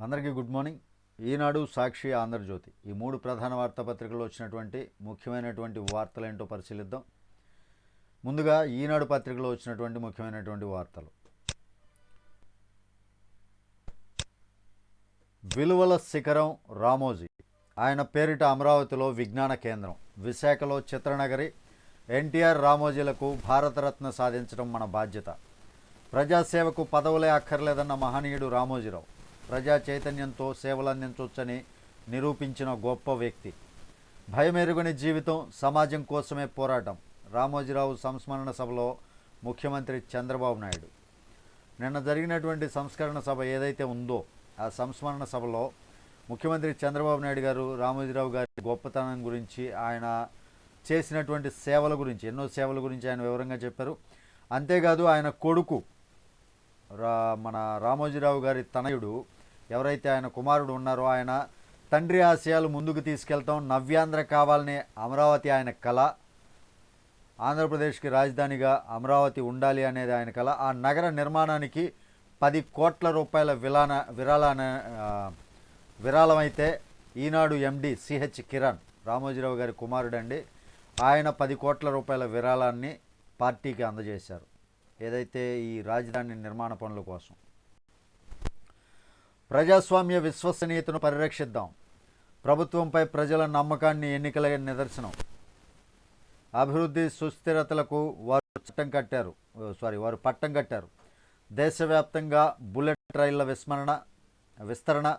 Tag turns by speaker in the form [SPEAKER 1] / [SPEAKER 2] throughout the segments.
[SPEAKER 1] అందరికీ good morning. Eenadu Sakshi Andhra Jyothy. ఈ మూడు ప్రధాన వార్తాపత్రికల్లో వచ్చినటువంటి ముఖ్యమైనటువంటి వార్తలు ఏంటో పరిశీలిద్దాం. ముందుగా ఈనాడు పత్రికలో వచ్చినటువంటి ముఖ్యమైనటువంటి వార్తలు. విలువల శిఖరం రామోజీ. ఆయన పేరిట అమరావతిలో విజ్ఞాన కేంద్రం. విశాఖలో చిత్రనగరి. ఎన్టీఆర్ రామోజీలకు భారతరత్న సాధించడం మన బాధ్యత. ప్రజాసేవకు పదవులే అక్కర్లేదన్న మహనీయుడు రామోజీరావు. ప్రజా చైతన్యంతో సేవలందించవచ్చని నిరూపించిన గొప్ప వ్యక్తి. భయమెరుగని జీవితం సమాజం కోసమే పోరాటం. రామోజీరావు సంస్మరణ సభలో ముఖ్యమంత్రి చంద్రబాబు నాయుడు. నిన్న జరిగినటువంటి సంస్కరణ సభ ఏదైతే ఉందో ఆ సంస్మరణ సభలో ముఖ్యమంత్రి చంద్రబాబు నాయుడు గారు రామోజీరావు గారి గొప్పతనం గురించి ఆయన చేసినటువంటి సేవల గురించి ఎన్నో సేవల గురించి ఆయన వివరంగా చెప్పారు. అంతేకాదు ఆయన కొడుకు రా మన రామోజీరావు గారి తనయుడు ఎవరైతే ఆయన కుమారుడు ఉన్నారో ఆయన తండ్రి ఆశయాలు ముందుకు తీసుకెళ్తాం. నవ్యాంధ్ర కావాలనే అమరావతి ఆయన కళ. ఆంధ్రప్రదేశ్కి రాజధానిగా అమరావతి ఉండాలి అనేది ఆయన కళ. ఆ నగర నిర్మాణానికి పది కోట్ల రూపాయల విలాన విరాళాన విరాళమైతే ఈనాడు ఎండి సిహెచ్ కిరణ్ రామోజీరావు గారి కుమారుడండి. ఆయన పది కోట్ల రూపాయల విరాళాన్ని పార్టీకి అందజేశారు. ఏదైతే ఈ రాజధాని నిర్మాణ పనుల కోసం. ప్రజాస్వామ్య విశ్వసనీయతను పరిరక్షిద్దాం. ప్రభుత్వంపై ప్రజల నమ్మకాన్ని ఎన్నికల నిదర్శనం. అభివృద్ధి సుస్థిరతలకు వారు చట్టం కట్టారు. సారీ వారు పట్టం కట్టారు. దేశవ్యాప్తంగా బుల్లెట్ రైళ్ళ విస్మరణ విస్తరణ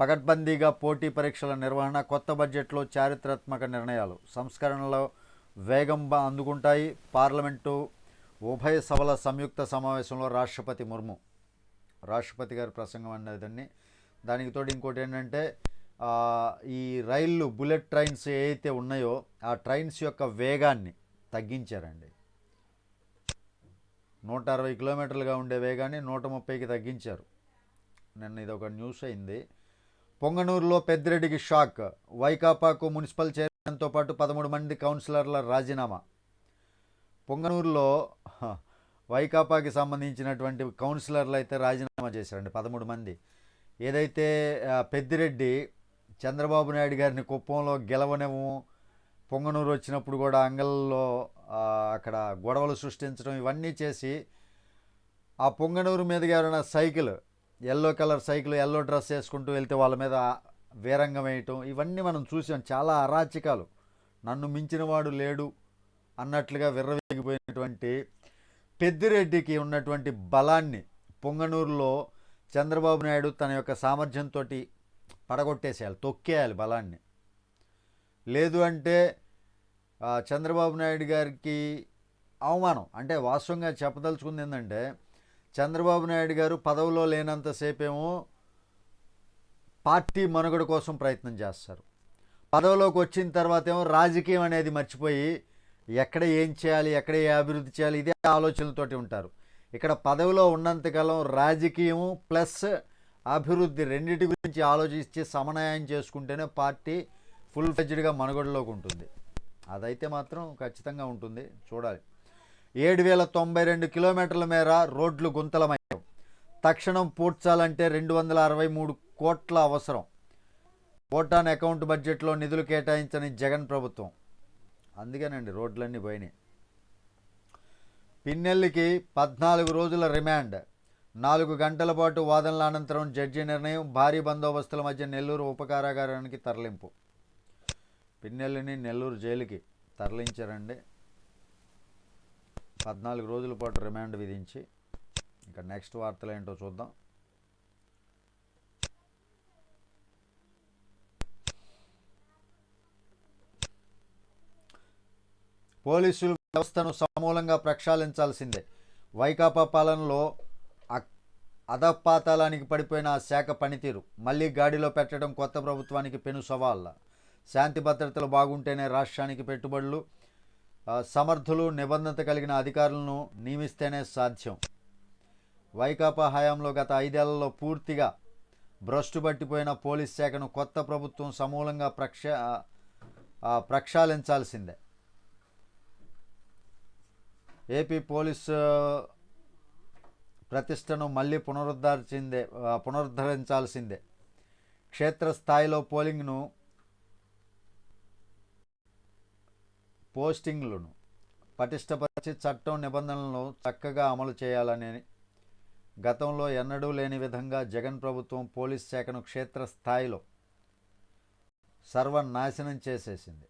[SPEAKER 1] పకడ్బందీగా పోటీ పరీక్షల నిర్వహణ కొత్త బడ్జెట్లో చారిత్రాత్మక నిర్ణయాలు. సంస్కరణలో వేగం అందుకుంటాయి. పార్లమెంటు ఉభయ సభల సంయుక్త సమావేశంలో రాష్ట్రపతి ముర్ము. రాష్ట్రపతి గారి ప్రసంగం అనేదాన్ని దానికి తోడు ఇంకోటి ఏంటంటే ఈ రైళ్ళు బుల్లెట్ ట్రైన్స్ ఏవైతే ఉన్నాయో ఆ ట్రైన్స్ యొక్క వేగాన్ని తగ్గించారండి. నూట అరవై కిలోమీటర్లుగా ఉండే వేగాన్ని నూట ముప్పైకి తగ్గించారు. నిన్న ఇది ఒక న్యూస్ అయింది. పొంగనూరులో పెద్దిరెడ్డికి షాక్. వైకాపాకు మున్సిపల్ చైర్మన్తో పాటు పదమూడు మంది కౌన్సిలర్ల రాజీనామా. పొంగనూరులో హ, వైకాపాకి సంబంధించినటువంటి కౌన్సిలర్లు అయితే రాజీనామా చేశారండి పదమూడు మంది. ఏదైతే పెద్దిరెడ్డి చంద్రబాబు నాయుడు గారిని కుప్పంలో గెలవనము పొంగనూరు వచ్చినప్పుడు కూడా అంగల్లో అక్కడ గొడవలు సృష్టించడం ఇవన్నీ చేసి ఆ పొంగనూరు మీద ఎవరైనా cycle yellow colour cycle yellow dress వేసుకుంటూ వెళ్తే వాళ్ళ మీద వీరంగం వేయటం ఇవన్నీ మనం చూసాం. చాలా అరాచకాలు. నన్ను మించినవాడు లేడు అన్నట్లుగా విర్రవేగిపోయినటువంటి పెద్దిరెడ్డికి ఉన్నటువంటి బలాన్ని పొంగనూరులో చంద్రబాబు నాయుడు తన యొక్క సామర్థ్యంతో పడగొట్టేసేయాలి తొక్కేయాలి బలాన్ని. లేదు అంటే చంద్రబాబు నాయుడు గారికి అవమానం. అంటే వాస్తవంగా చెప్పదలుచుకుంది ఏంటంటే చంద్రబాబు నాయుడు గారు పదవిలో లేనంతసేపేమో పార్టీ మనుగడ కోసం ప్రయత్నం చేస్తారు. పదవిలోకి వచ్చిన తర్వాత ఏమో రాజకీయం అనేది మర్చిపోయి ఎక్కడ ఏం చేయాలి ఎక్కడ ఏ అభివృద్ధి చేయాలి ఇదే ఆలోచనలతోటి ఉంటారు. ఇక్కడ పదవిలో ఉన్నంతకాలం రాజకీయము ప్లస్ అభివృద్ధి రెండింటి గురించి ఆలోచించి సమన్వయం చేసుకుంటేనే పార్టీ ఫుల్ ఫ్లెజ్డ్గా మనుగడలోకి ఉంటుంది. అదైతే మాత్రం ఖచ్చితంగా ఉంటుంది. చూడాలి. ఏడు వేల తొంభై రెండు కిలోమీటర్ల మేర రోడ్లు గుంతలమయ్యాయి. తక్షణం పూడ్చాలంటే రెండు వందల అరవై మూడు కోట్ల అవసరం. ఓటాన్ అకౌంట్ బడ్జెట్లో నిధులు కేటాయించని జగన్ ప్రభుత్వం. అందుకేనండి రోడ్లన్నీ పోయినాయి. పిన్నెల్లికి పద్నాలుగు రోజుల రిమాండ్. నాలుగు గంటల పాటు వాదనల అనంతరం జడ్జి నిర్ణయం భారీ బందోబస్తుల మధ్య నెల్లూరు ఉపకారాగారానికి తరలింపు. పిన్నెల్లిని నెల్లూరు జైలుకి తరలించారండి. పద్నాలుగు రోజుల పాటు రిమాండ్ విధించి. ఇంకా నెక్స్ట్ వార్తలు ఏంటో చూద్దాం. పోలీసులు వ్యవస్థను సమూలంగా ప్రక్షాళించాల్సిందే. వైకాపా పాలనలో అక్- అధపాతాళానికి పడిపోయిన ఆ శాఖ పనితీరు మళ్ళీ గాడిలో పెట్టడం కొత్త ప్రభుత్వానికి పెను సవాళ్ళ. శాంతి భద్రతలు బాగుంటేనే రాష్ట్రానికి పెట్టుబడులు సమర్థులు నిబంధత కలిగిన అధికారులను నియమిస్తేనే సాధ్యం. వైకాపా హయాంలో గత ఐదేళ్ళలో పూర్తిగా భ్రష్టు పట్టిపోయిన పోలీస్ శాఖను కొత్త ప్రభుత్వం సమూలంగా ప్రక్ష ప్రక్షాళించాల్సిందే. ఏపీ పోలీసు ప్రతిష్టను మళ్ళీ పునరుద్ధరించిందే పునరుద్ధరించాల్సిందే. క్షేత్రస్థాయిలో పోలింగ్ను పోస్టింగ్లను పటిష్టపరిచి చట్టం నిబంధనలను చక్కగా అమలు చేయాలని గతంలో ఎన్నడూ లేని విధంగా జగన్ ప్రభుత్వం పోలీస్ శాఖను క్షేత్రస్థాయిలో సర్వనాశనం చేసేసింది.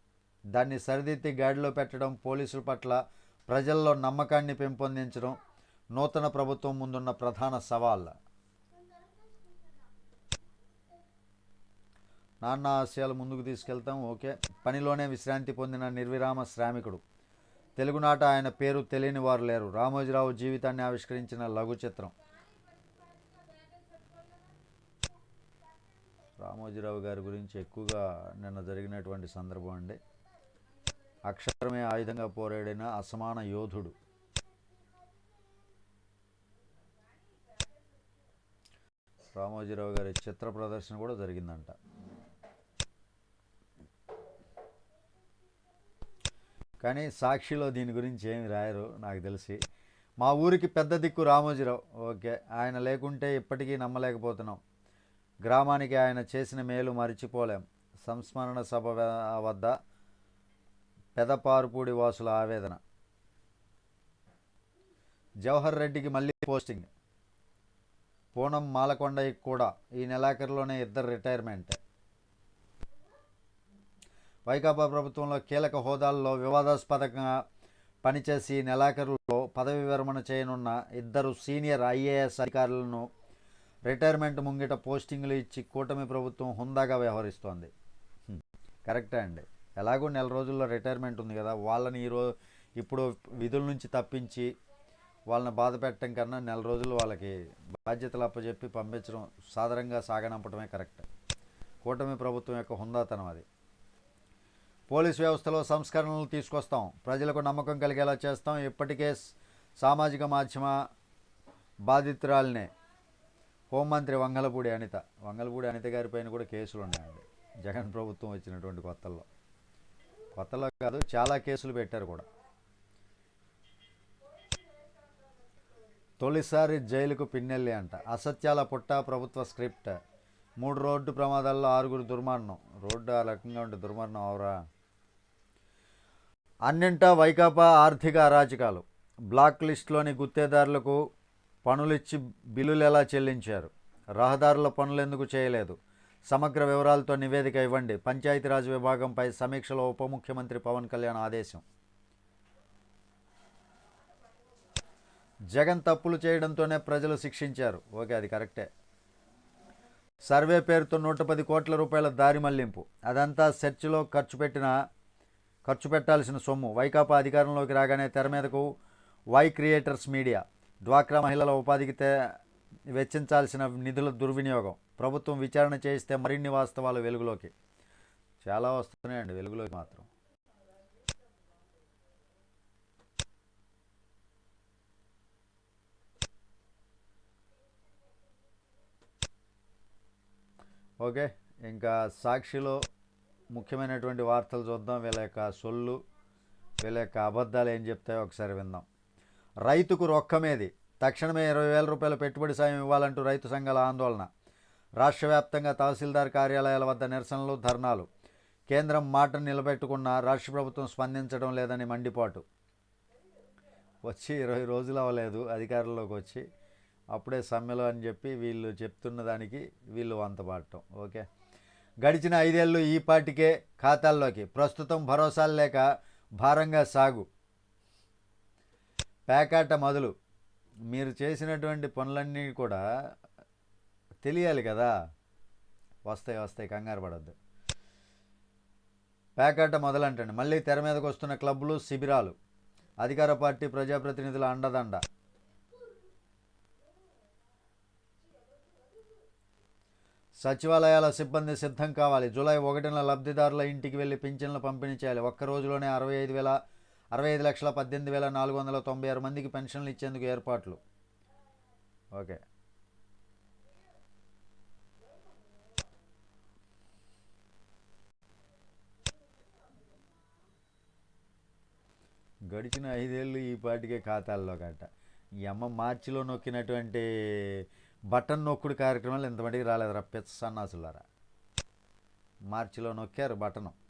[SPEAKER 1] దాన్ని సరిదిద్ది గాడిలో పెట్టడం పోలీసుల పట్ల ప్రజల్లో నమ్మకాన్ని పెంపొందించడం నూతన ప్రభుత్వం ముందున్న ప్రధాన సవాళ్ళ. నాన్న ఆశయాలు ముందుకు తీసుకెళ్తాం ఓకే. పనిలోనే విశ్రాంతి పొందిన నిర్విరామ శ్రామికుడు. తెలుగునాట ఆయన పేరు తెలియని వారు లేరు. రామోజీరావు జీవితాన్ని ఆవిష్కరించిన లఘు చిత్రం. రామోజీరావు గారి గురించి ఎక్కువగా నిన్న జరిగినటువంటి సందర్భం అండి. అక్షరమే ఆయుధంగా పోరాడిన అసమాన యోధుడు. రామోజీరావు గారి చిత్ర ప్రదర్శన కూడా జరిగిందంట. కానీ సాక్షిలో దీని గురించి ఏమి రాయరు నాకు తెలిసి. మా ఊరికి పెద్ద దిక్కు రామోజీరావు. ఓకే ఆయన లేకుంటే ఇప్పటికీ నమ్మలేకపోతున్నాం. గ్రామానికి ఆయన చేసిన మేలు మరిచిపోలేం. సంస్మరణ సభ వద్ద పెదపారుపూడి వాసుల ఆవేదన. జవహర్ రెడ్డికి మళ్ళీ పోస్టింగ్. పూనం మాలకొండకి కూడా ఈ నెలాఖరులోనే ఇద్దరు రిటైర్మెంట్. వైకాపా ప్రభుత్వంలో కీలక హోదాల్లో వివాదాస్పదంగా పనిచేసి ఈ నెలాఖరులో పదవి విరమణ చేయనున్న ఇద్దరు సీనియర్ ఐఏఎస్ అధికారులను రిటైర్మెంట్ ముంగిట పోస్టింగ్లు ఇచ్చి కూటమి ప్రభుత్వం హుందాగా వ్యవహరిస్తోంది. కరెక్టే అండి. ఎలాగో నెల రోజుల్లో రిటైర్మెంట్ ఉంది కదా వాళ్ళని ఈరోజు ఇప్పుడు విధుల నుంచి తప్పించి వాళ్ళని బాధ పెట్టడం కన్నా నెల రోజులు వాళ్ళకి బాధ్యతలు అప్పచెప్పి పంపించడం సాధారణంగా సాగనంపడమే కరెక్ట్. కూటమి ప్రభుత్వం యొక్క హుందాతనం అది. పోలీస్ వ్యవస్థలో సంస్కరణలు తీసుకొస్తాం. ప్రజలకు నమ్మకం కలిగేలా చేస్తాం. ఇప్పటికే సామాజిక మాధ్యమ బాధితురాలనే హోంమంత్రి వంగలపూడి అనిత వంగలపూడి అనిత గారి పైన కూడా కేసులు ఉన్నాయండి. జగన్ ప్రభుత్వం వచ్చినటువంటి కొత్తల్లో. కొత్తలో కాదు చాలా కేసులు పెట్టారు కూడా. తొలిసారి జైలుకు పిన్నెల్లి అంట. అసత్యాల పుట్ట ప్రభుత్వ స్క్రిప్ట్. మూడు రోడ్డు ప్రమాదాల్లో ఆరుగురు దుర్మరణం. రోడ్డు ఆ రకంగా ఉంటే దుర్మరణం అవరా? అన్నింటా వైకాపా ఆర్థిక అరాచకాలు. బ్లాక్ లిస్టులోని గుత్తేదారులకు పనులిచ్చి బిల్లులు ఎలా చెల్లించారు? రహదారుల పనులు ఎందుకు చేయలేదు? సమగ్ర వివరాలతో నివేదిక ఇవ్వండి. పంచాయతీరాజ్ విభాగంపై సమీక్షలో ఉప ముఖ్యమంత్రి పవన్ కళ్యాణ్ ఆదేశం. జగన్ తప్పులు చేయడంతోనే ప్రజలు శిక్షించారు. ఓకే అది కరెక్టే. సర్వే పేరుతో నూట పది కోట్ల రూపాయల దారి మళ్ళింపు. అదంతా సెర్చ్లో ఖర్చు పెట్టిన ఖర్చు పెట్టాల్సిన సొమ్ము. వైకాపా అధికారంలోకి రాగానే తెర మీదకు వై క్రియేటర్స్ మీడియా. డ్వాక్రా మహిళల ఉపాధికి వెచ్చించాల్సిన నిధుల దుర్వినియోగం. ప్రభుత్వం విచారణ చేయిస్తే మరిన్ని వాస్తవాలు వెలుగులోకి. చాలా వస్తున్నాయండి వెలుగులోకి మాత్రం. ఓకే ఇంకా సాక్షిలో ముఖ్యమైనటువంటి వార్తలు చూద్దాం. వీళ్ళ యొక్క సొల్లు వీళ్ళ యొక్క అబద్ధాలు ఏం చెప్తాయో ఒకసారి విందాం. రైతుకు రొక్కమేది తక్షణమే ఇరవై వేల రూపాయల పెట్టుబడి సాయం ఇవ్వాలంటూ రైతు సంఘాల ఆందోళన. రాష్ట్ర వ్యాప్తంగా తహసీల్దార్ కార్యాలయాల వద్ద నిరసనలు ధర్నాలు. కేంద్రం మాటను నిలబెట్టుకున్న రాష్ట్ర ప్రభుత్వం స్పందించడం లేదని మండిపాటు. వచ్చి ఇరవై రోజులు అవ్వలేదు అధికారంలోకి వచ్చి. అప్పుడే సమ్మెలో అని చెప్పి వీళ్ళు చెప్తున్న దానికి వీళ్ళు వంతపాడటం ఓకే? గడిచిన ఐదేళ్ళు ఈ పాటికే ఖాతాల్లోకి. ప్రస్తుతం భరోసాలు లేక భారంగా సాగు. పేకాట మొదలు. మీరు చేసినటువంటి పనులన్నీ కూడా తెలియాలి కదా. వస్తాయి వస్తాయి కంగారు పడద్దు. ప్యాకాట మొదలంటండి. మళ్ళీ తెర మీదకి వస్తున్న క్లబ్లు శిబిరాలు. అధికార పార్టీ ప్రజాప్రతినిధుల అండదండ. సచివాలయాల సిబ్బంది సిద్ధం కావాలి. జూలై ఒకటిన లబ్ధిదారుల ఇంటికి వెళ్ళి పింఛన్లు పంపిణీ చేయాలి. ఒక్క రోజులోనే అరవై ఐదు వేల అరవై ఐదు లక్షల పద్దెనిమిది వేల నాలుగు వందల తొంభై ఆరు మందికి పెన్షన్లు ఇచ్చేందుకు ఏర్పాట్లు. ఓకే. గడిచిన ఐదేళ్ళు ఈ పాటికే ఖాతాల్లో కట్ట. ఈ అమ్మ మార్చిలో నొక్కినటువంటి బటన్ నొక్కుడు కార్యక్రమాలు ఇంతమటికి రాలేదురా పెచ్చ సన్నాసులారా. మార్చిలో నొక్కారు బటను.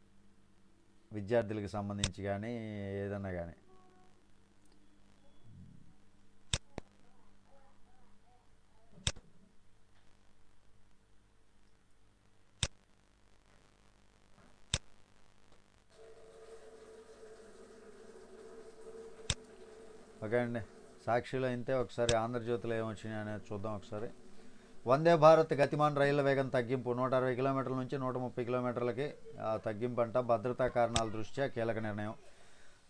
[SPEAKER 1] విద్యార్థులకు సంబంధించి కానీ ఏదన్నా కానీ. ఓకే అండి. సాక్షిలో అయితే ఒకసారి ఆంధ్రజ్యోతిలో ఏమొచ్చినాయి అనేది చూద్దాం ఒకసారి. వందే భారత్ గతిమాన్ రైళ్ళ వేగం తగ్గింపు. నూట అరవై కిలోమీటర్ల నుంచి నూట ముప్పై కిలోమీటర్లకి ఆ, తగ్గింపు అంట. భద్రతా కారణాల దృష్ట్యా కీలక నిర్ణయం.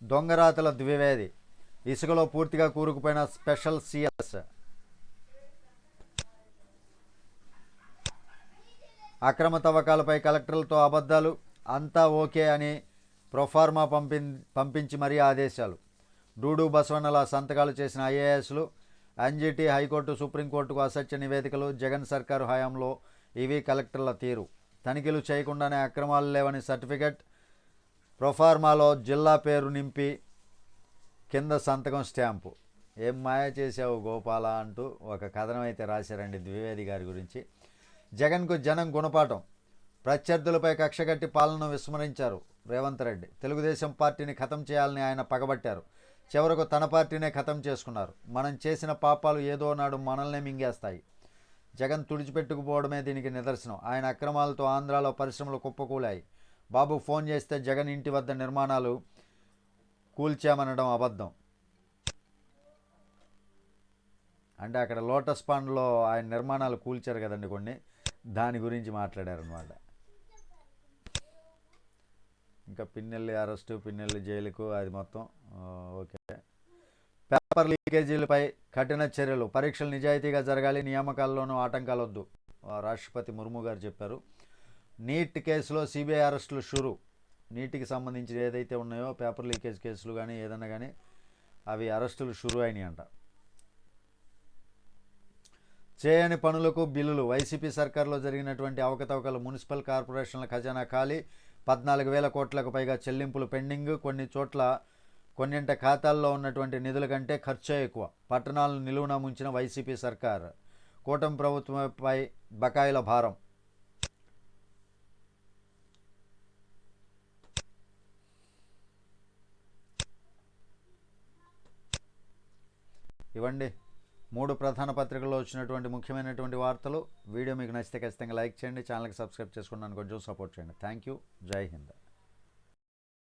[SPEAKER 1] దొంగరాతల ద్వివేది. ఇసుకలో పూర్తిగా కూరుకుపోయిన స్పెషల్ సిఎస్. అక్రమ తవ్వకాలపై కలెక్టర్లతో అబద్ధాలు. అంతా ఓకే అని ప్రొఫార్మా పంపి పంపించి మరీ ఆదేశాలు. డూడు బసవన్నల సంతకాలు చేసిన ఐఏఎస్లు ఎన్జిటి హైకోర్టు సుప్రీంకోర్టుకు అసత్య నివేదికలు జగన్ సర్కారు హయాంలో ఇవి కలెక్టర్ల తీరు. తనిఖీలు చేయకుండానే అక్రమాలు లేవని సర్టిఫికెట్ ప్రొఫార్మాలో జిల్లా పేరు నింపి కింద సంతకం స్టాంపు. ఏం మాయ చేసావు గోపాల అంటూ ఒక కథనం అయితే రాశారండి ద్వివేది గారి గురించి. జగన్కు జనం గుణపాఠం. ప్రత్యర్థులపై కక్షగట్టి పాలనను విస్మరించారు రేవంత్ రెడ్డి. తెలుగుదేశం పార్టీని ఖతం చేయాలని ఆయన పగబట్టారు. చివరకు తన పార్టీనే ఖతం చేసుకున్నారు. మనం చేసిన పాపాలు ఏదో నాడు మనల్నే మింగేస్తాయి. జగన్ తుడిచిపెట్టుకుపోవడమే దీనికి నిదర్శనం. ఆయన అక్రమాలతో ఆంధ్రాలో పరిశ్రమలు కుప్పకూలాయి. బాబు ఫోన్ చేస్తే జగన్ ఇంటి వద్ద నిర్మాణాలు కూల్చామనడం అబద్ధం. అంటే అక్కడ లోటస్ పాండ్లో ఆయన నిర్మాణాలు కూల్చారు కదండి కొన్ని. దాని గురించి మాట్లాడారనమాట ఇంకా పిన్నెల్లి అరెస్టు పిన్నెల్లి జైలుకు అది మొత్తం ఓకే. పేపర్ లీకేజీలపై కఠిన చర్యలు. పరీక్షలు నిజాయితీగా జరగాలి నియామకాల్లోనూ ఆటంకాలు వద్దు రాష్ట్రపతి ముర్ము గారు చెప్పారు. నీట్ కేసులో సిబిఐ అరెస్టులు షురు. నీటికి సంబంధించి ఏదైతే ఉన్నాయో పేపర్ లీకేజ్ కేసులు కానీ ఏదన్నా కానీ అవి అరెస్టులు షురు అయినాయి అంట. చేయని పనులకు బిల్లులు. వైసీపీ సర్కార్లో జరిగినటువంటి అవకతవకలు మున్సిపల్ కార్పొరేషన్ల ఖజానా ఖాళీ. పద్నాలుగు వేల కోట్లకు పైగా చెల్లింపులు పెండింగ్. కొన్ని చోట్ల కొన్నింట ఖాతాల్లో ఉన్నటువంటి నిధుల కంటే ఖర్చే ఎక్కువ. పట్టణాలను నిలువున ముంచిన వైసీపీ సర్కార్. కూటమి ప్రభుత్వంపై బకాయిల భారం. ఇవ్వండి. మూడు ప్రధాన పత్రికల్లో వచ్చినటువంటి ముఖ్యమైనటువంటి వార్తలు. వీడియో మీకు నచ్చితే ఖచ్చితంగా లైక్ చేయండి ఛానల్కి సబ్స్క్రైబ్ చేసుకున్నాను కొంచెం సపోర్ట్ చేయండి. Thank you. జై హింద్.